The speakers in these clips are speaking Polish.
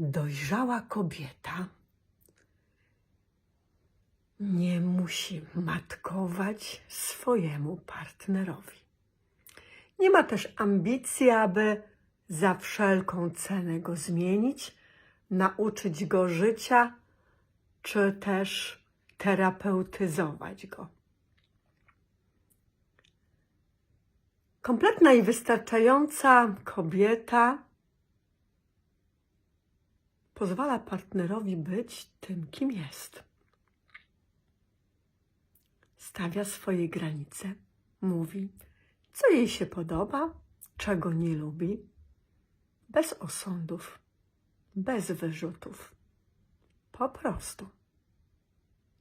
Dojrzała kobieta nie musi matkować swojemu partnerowi. Nie ma też ambicji, aby za wszelką cenę go zmienić, nauczyć go życia, czy też terapeutyzować go. Kompletna i wystarczająca kobieta pozwala partnerowi być tym, kim jest. Stawia swoje granice, mówi, co jej się podoba, czego nie lubi, bez osądów, bez wyrzutów. Po prostu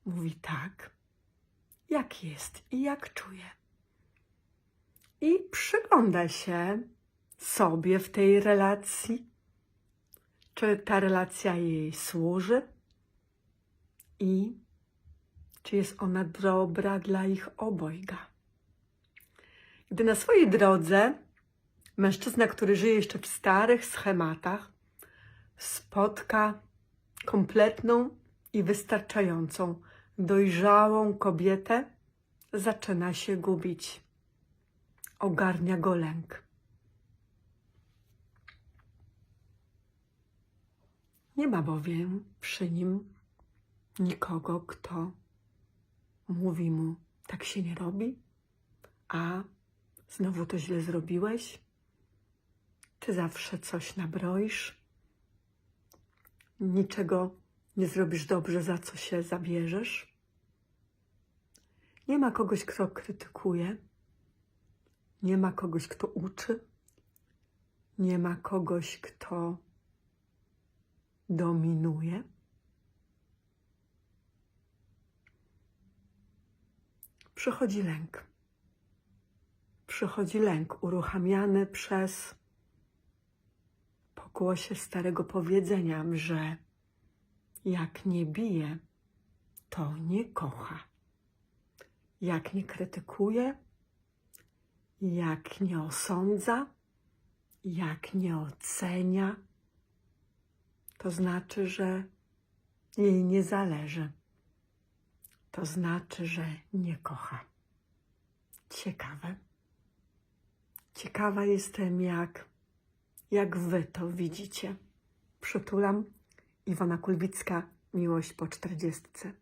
mówi tak, jak jest i jak czuje. I przygląda się sobie w tej relacji, czy ta relacja jej służy i czy jest ona dobra dla ich obojga. Gdy na swojej drodze mężczyzna, który żyje jeszcze w starych schematach, spotka kompletną i wystarczającą, dojrzałą kobietę, zaczyna się gubić. Ogarnia go lęk. Nie ma bowiem przy nim nikogo, kto mówi mu, tak się nie robi, a znowu to źle zrobiłeś, ty zawsze coś nabroisz, niczego nie zrobisz dobrze, za co się zabierzesz. Nie ma kogoś, kto krytykuje, nie ma kogoś, kto uczy, nie ma kogoś, kto dominuje. Przychodzi lęk. Przychodzi lęk uruchamiany przez pokłosie starego powiedzenia, że jak nie bije, to nie kocha. Jak nie krytykuje, jak nie osądza, jak nie ocenia, to znaczy, że jej nie zależy. To znaczy, że nie kocha. Ciekawe. Ciekawa jestem, jak, jak wy to widzicie. Przytulam. Iwona Kulbicka, Miłość po czterdziestce.